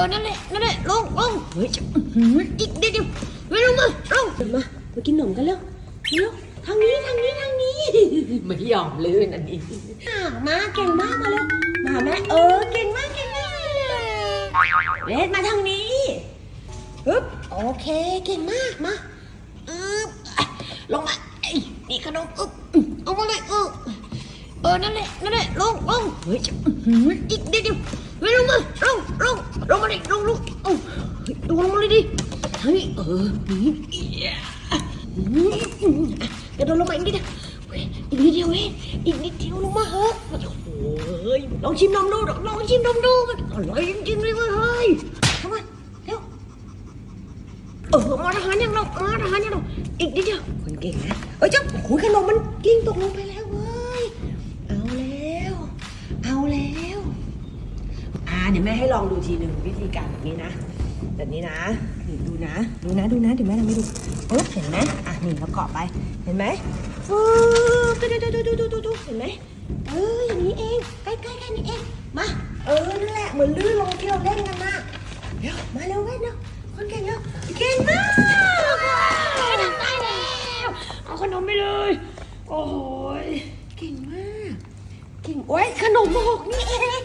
อนั่นแหละนั่นแหละลงลงเฮ้ยจะอื้อหืออีกเดี๋ยวเดี๋ยวไม่ลงมาลงมามากินขนมกันเร็วเร็วทางนี้ทางนี้ทางนี้ไม่ยอมลื่นอันนี้อะมาเก่งมากมาเร็วมาแม่เออเก่งมากเก่งมากเลสมาทางนี้ฮึบโอเคเก่งมากมาอึ๊บอะลงมาไอ้ยนี่ขนมอึ๊บอื้อเอามาเลยเออเออนั่นแหละนั่นแหละลงลงเฮ้ยจะอื้อหืออีกเดี๋ยวเดี๋ยวไม่ลงมา ลงลงมาเลยดิ เฮ้ย เออเอียอื้ออื้อกระโดดลงมาอีกนิดเดียวเฮ้ยอีกนิดเดียวเองอีกนิดเดียวลงมาเถอะโอ้ยลองชิมนมดูลองชิมนมดูมันอร่อยจริงๆเลยเว้ยเฮ้ยเข้ามาเร็วเออมาทหารยังเรามาทหารยังเราอีกนิดเดียวคนเก่งนะเอ้ยเจ้าโอ้ยขนมมันกิ้งตกลงไปแล้วเว้ยเอาแล้ว เอาแล้ว อ่าเดี๋ยวแม่ให้ลองดูทีหนึ่งวิธีการแบบนี้นะ แบบนี้นะนี่ดูนะ ดูนะ ดูนะ เดี๋ยวแม่ทำให้ดูปึ๊บเห็นไหมอะนี่เราเกาะไป เห็นไหมปึ๊บดูดูดูดูดูดูดูเห็นไหมเอออย่างนี้เอง ใกล้ใกล้แค่นี้เอง มา เออ นั่นแหละ เหมือนลื่นลงที่เราเล่นกันนะเร็วมาเร็วเว้ยเร็วคนเก่งเร็วเก่งมากทำได้แล้ว เอาขนมไปเลย โอ้ยเก่งมาก เก่ง โอ้ยขนมหกนี่เอง